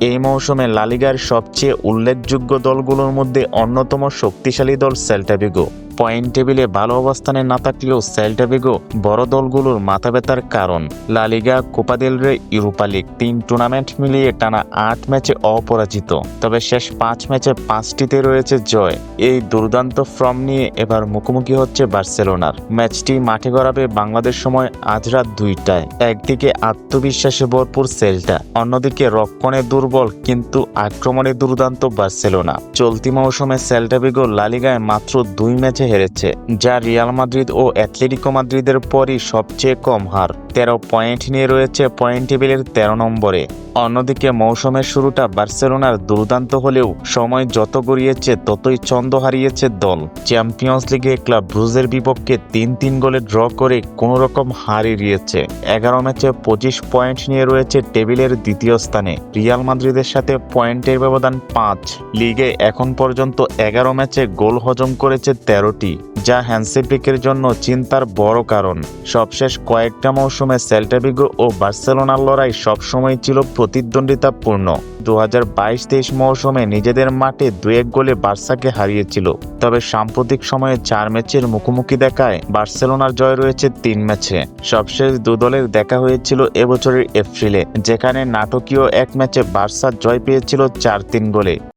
এই মৌসুমে লালিগার সবচেয়ে উল্লেখযোগ্য দলগুলোর মধ্যে অন্যতম শক্তিশালী দল সেল্টাভিগো পয়েন্ট টেবিলে ভালো অবস্থানে না থাকলেও সেল্টাভিগো বড় দলগুলোর মাথা ব্যথার কারণ লালিগা কোপা দেল রে, ইউরোপা লিগ তিন টুর্নামেন্ট মিলিয়ে টানা আট ম্যাচে অপরাজিত। তবে শেষ পাঁচ ম্যাচে পাঁচটিতে রয়েছে জয়। এই দুর্দান্ত ফর্ম নিয়ে এবার মুখোমুখি হচ্ছে বার্সেলোনার। ম্যাচটি মাঠে গড়াবে বাংলাদেশ সময় আজ রাত দুইটায়। একদিকে আত্মবিশ্বাসে ভরপুর সেল্টা, অন্যদিকে রক্ষণে দুর্বল কিন্তু আক্রমণে দুর্দান্ত বার্সেলোনা। চলতি মৌসুমে সেল্টা বিগো লালিগায় মাত্র দুই ম্যাচে হেরেছে, যা রিয়াল মাদ্রিদ ও অ্যাথলেটিকো মাদ্রিদের পরই সবচেয়ে কম হার। তেরো পয়েন্ট নিয়ে রয়েছে পয়েন্ট টেবিলের তেরো নম্বরে। অন্যদিকে মৌসুমের শুরুটা বার্সেলোনার দুর্দান্ত হলেও সময় যত গড়িয়েছে ততই ছন্দ হারিয়েছে দল। চ্যাম্পিয়ন্স লিগে ক্লাব ব্রুজের বিপক্ষে তিন তিন গোলে ড্র করে কোনো রকম হার এড়িয়েছে। এগারো ম্যাচে পঁচিশ পয়েন্ট নিয়ে রয়েছে টেবিলের দ্বিতীয় স্থানে। রিয়াল মাদ্রিদের সাথে পয়েন্টের ব্যবধান পাঁচ। লিগে এখন পর্যন্ত এগারো ম্যাচে গোল হজম করেছে তেরোটি, যা হ্যান্সেব্রিকের জন্য চিন্তার বড় কারণ। সবশেষ কয়েকটা মৌসুমে সেল্টাবিগো ও বার্সেলোনার লড়াই সবসময় ছিল প্রতিদ্বন্দ্বিতাপূর্ণ দু হাজার বাইশ তেইশ মৌসুমে নিজেদের মাঠে দু এক গোলে বার্সাকে হারিয়েছিল। তবে সাম্প্রতিক সময়ে চার ম্যাচের মুখোমুখি দেখায় বার্সেলোনার জয় রয়েছে তিন ম্যাচে। সবশেষ দু দলের দেখা হয়েছিল এবছরের এপ্রিলে, যেখানে নাটকীয় এক ম্যাচে বার্সা জয় পেয়েছিল চার তিন গোলে।